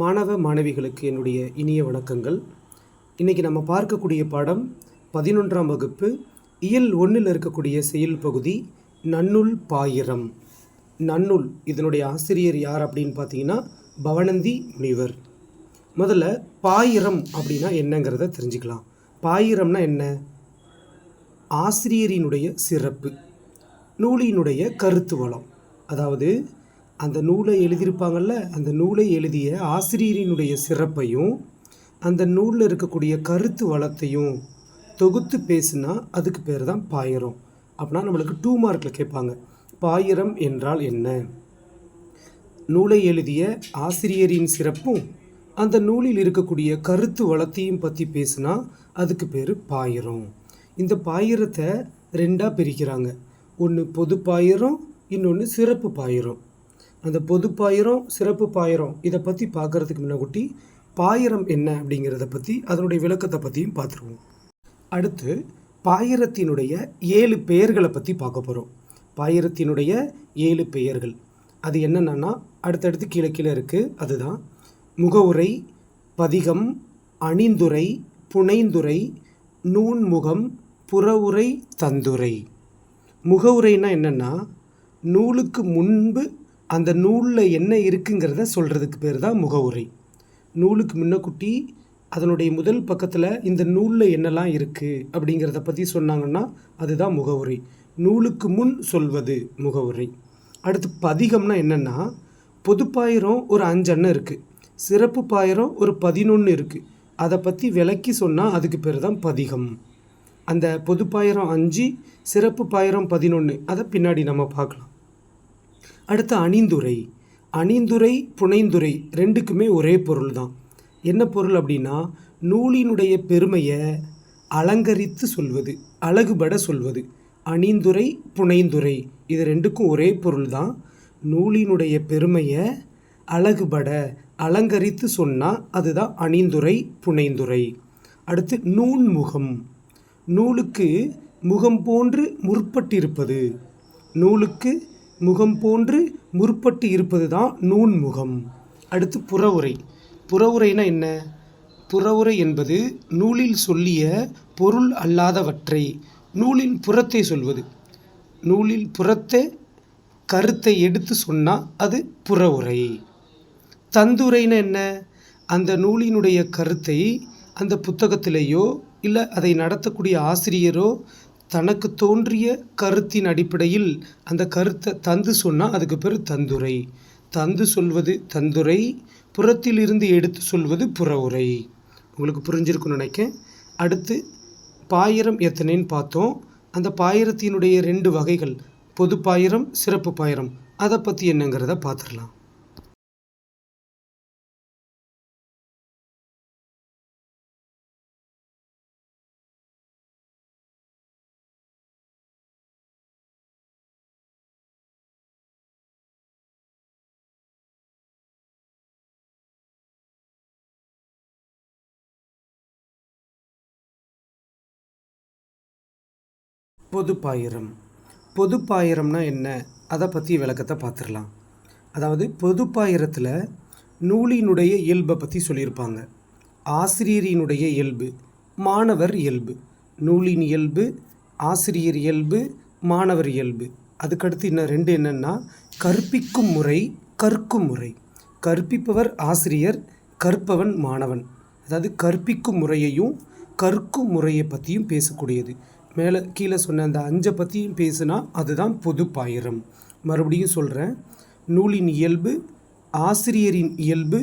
மாணவ மாணவிகளுக்கு என்னுடைய இனிய வணக்கங்கள். இன்றைக்கி நம்ம பார்க்கக்கூடிய பாடம் பதினொன்றாம் வகுப்பு இயல் ஒன்றில் இருக்கக்கூடிய செயல் பகுதி நன்னுல் பாயிரம். நன்னுல் இதனுடைய ஆசிரியர் யார் அப்படின்னு பார்த்தீங்கன்னா பவனந்தி முனிவர். முதல்ல பாயிரம் அப்படின்னா என்னங்கிறத தெரிஞ்சுக்கலாம். பாயிரம்னா என்ன? ஆசிரியரினுடைய சிறப்பு நூலினுடைய கருத்து வளம். அதாவது அந்த நூலை எழுதியிருப்பாங்கல்ல அந்த நூலை எழுதிய ஆசிரியரினுடைய சிறப்பையும் அந்த நூலில் இருக்கக்கூடிய கருத்து வளத்தையும் தொகுத்து பேசுனா அதுக்கு பேர் தான் பாயிரம். அப்படின்னா நம்மளுக்கு டூ மார்க்கில் கேட்பாங்க. பாயிரம் என்றால் என்ன? நூலை எழுதிய ஆசிரியரின் சிறப்பும் அந்த நூலில் இருக்கக்கூடிய கருத்து வளத்தையும் பற்றி பேசுனா அதுக்கு பேர் பாயிரம். இந்த பாயிரத்தை ரெண்டாக பிரிக்கிறாங்க. ஒன்று பொது பாயிரம் இன்னொன்று சிறப்பு பாயிரம். அந்த பொது பாயிரம் சிறப்பு பாயிரம் இதை பற்றி பார்க்குறதுக்கு முன்னாடி பாயிரம் என்ன அப்படிங்கிறத பற்றி அதனுடைய விளக்கத்தை பற்றியும் பார்த்துருவோம். அடுத்து பாயிரத்தினுடைய ஏழு பெயர்களை பற்றி பார்க்க போகிறோம் பாயிரத்தினுடைய ஏழு பெயர்கள். அது என்னென்னா அடுத்தடுத்து கீழே கீழே இருக்குது அதுதான். முகவுரை பதிகம் அணிந்துரை புனைந்துரை நூன்முகம் புறவுரை தந்துரை. முகவுரைனா என்னென்னா நூலுக்கு முன்பு அந்த நூலில் என்ன இருக்குங்கிறத சொல்கிறதுக்கு பேர் தான் முகவுரை. நூலுக்கு முன்னக்குட்டி அதனுடைய முதல் பக்கத்தில் இந்த நூலில் என்னெல்லாம் இருக்குது அப்படிங்கிறத பற்றி சொன்னாங்கன்னா அதுதான் முகவுரை. நூலுக்கு முன் சொல்வது முகவுரை. அடுத்து பதிகம்னா என்னென்னா பொதுப்பாயிரம் ஒரு அஞ்செண்ணம் இருக்குது சிறப்பு பாயிரம் ஒரு பதினொன்று இருக்குது அதை பற்றி விளக்கி சொன்னால் அதுக்கு பேர் தான் பதிகம். அந்த பொதுப்பாயிரம் அஞ்சு சிறப்பு பாயிரம் பதினொன்று அதை பின்னாடி நம்ம பார்க்கலாம். அடுத்து அணிந்துரை. அணிந்துரை புனைந்துரை ரெண்டுக்குமே ஒரே பொருள் தான் என்ன பொருள் அப்படின்னா நூலினுடைய பெருமையை அலங்கரித்து சொல்வது அழகுபட சொல்வது. அணிந்துரை புனைந்துரை இது ரெண்டுக்கும் ஒரே பொருள் தான் நூலினுடைய பெருமையை அழகுபட அலங்கரித்து சொன்னால் அதுதான் அணிந்துரை புனைந்துரை. அடுத்து நூன்முகம். நூலுக்கு முகம் போன்று முற்பட்டிருப்பது. நூலுக்கு முகம் போன்று முற்பட்டு இருப்பது தான் நூன் முகம். அடுத்து புறவுரை. புறவுரைனா என்ன? புறவுரை என்பது நூலில் சொல்லிய பொருள் அல்லாதவற்றை நூலின் புறத்தை சொல்வது. நூலில் புறத்தை கருத்தை எடுத்து சொன்னால் அது புறவுரை. தந்துரைன்னு என்ன? அந்த நூலினுடைய கருத்தை அந்த புத்தகத்திலேயோ இல்லை அதை நடத்தக்கூடிய ஆசிரியரோ தனக்கு தோன்றிய கருத்தின் அடிப்படையில் அந்த கருத்தை தந்து சொன்னால் அதுக்கு பேர் தந்துரை. தந்து சொல்வது தந்துரை புறத்திலிருந்து எடுத்து சொல்வது புற உரை உங்களுக்கு புரிஞ்சிருக்குன்னு நினைக்கேன். அடுத்து பாயிரம் எத்தனைன்னு பார்த்தோம். அந்த பாயிரத்தினுடைய ரெண்டு வகைகள் பொது பாயிரம் சிறப்பு பாயிரம். அதை பற்றி என்னங்கிறத பார்த்துடலாம். பொதுப்பாயிரம். பொதுப்பாயிரம்னா என்ன? அதை பற்றி விளக்கத்தை பார்த்துடலாம் அதாவது பொதுப்பாயிரத்தில் நூலினுடைய இயல்பை பற்றி சொல்லியிருப்பாங்க ஆசிரியரினுடைய இயல்பு மாணவர் இயல்பு. நூலின் இயல்பு ஆசிரியர் இயல்பு மாணவர் இயல்பு. அதுக்கடுத்து இன்னும் ரெண்டு என்னென்னா கற்பிக்கும் முறை கற்கும் முறை. கற்பிப்பவர் ஆசிரியர் கற்பவன் மாணவன். அதாவது கற்பிக்கும் முறையையும் கற்கும் முறையை பற்றியும் பேசக்கூடியது. மேலே கீழே சொன்ன அந்த அஞ்சை பற்றியும் பேசுனா அதுதான் பொது பாயிரம். மறுபடியும் சொல்கிறேன் நூலின் இயல்பு ஆசிரியரின் இயல்பு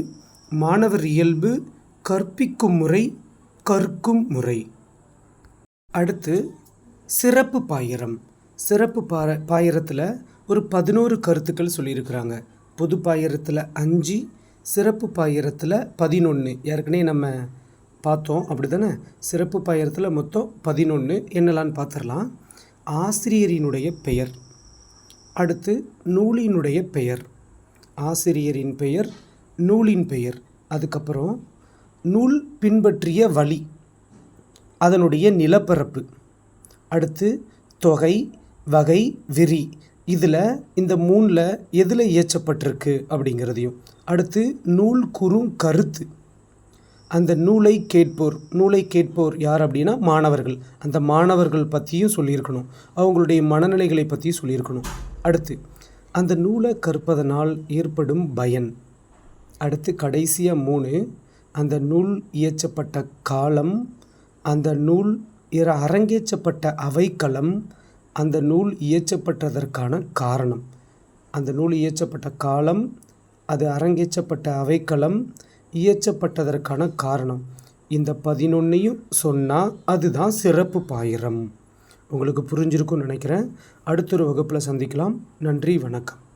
மாணவர் இயல்பு கற்பிக்கும் முறை கற்கும் முறை. அடுத்து சிறப்பு பாயிரம். சிறப்பு பாய பாயிரத்தில் ஒரு பதினோரு கருத்துக்கள் சொல்லியிருக்கிறாங்க. பொது பாயிரத்தில் அஞ்சு சிறப்பு பாயிரத்தில் பதினொன்று ஏற்கனவே நம்ம பார்த்தோம். அப்படி தானே சிறப்பு பாயிரத்தில் மொத்தம் பதினொன்று என்னலான்னு பார்த்துடலாம் ஆசிரியரினுடைய பெயர். அடுத்து நூலினுடைய பெயர். ஆசிரியரின் பெயர் நூலின் பெயர். அதுக்கப்புறம் நூல் பின்பற்றிய வழி. அதனுடைய நிலப்பரப்பு. அடுத்து தொகை வகை விரி இதில் இந்த மூணில் எதில் இயற்றப்பட்டிருக்கு? அப்படிங்கிறதையும். அடுத்து நூல் குறும் கருத்து. அந்த நூலை கேட்போர் நூலை கேட்போர் யார் அப்படின்னா மாணவர்கள். அந்த மாணவர்கள் பற்றியும் சொல்லியிருக்கணும். அவங்களுடைய மனநிலைகளை பற்றியும் சொல்லியிருக்கணும். அடுத்து அந்த நூலை கற்பதனால் ஏற்படும் பயன். அடுத்து கடைசியாக மூணு அந்த நூல் இயற்றப்பட்ட காலம் அந்த நூல் இற அரங்கேற்றப்பட்ட அவைக்களம் அந்த நூல் இயற்றப்பட்டதற்கான காரணம். அந்த நூல் இயற்றப்பட்ட காலம் அது அரங்கேற்றப்பட்ட அவைக்களம் இயற்றப்பட்டதற்கான காரணம். இந்த பதினொன்னையும் சொன்னால் அதுதான் சிறப்பு பாயிரம். உங்களுக்கு புரிஞ்சிருக்கும்னு நினைக்கிறேன். அடுத்த ஒரு வகுப்பில் சந்திக்கலாம். நன்றி வணக்கம்.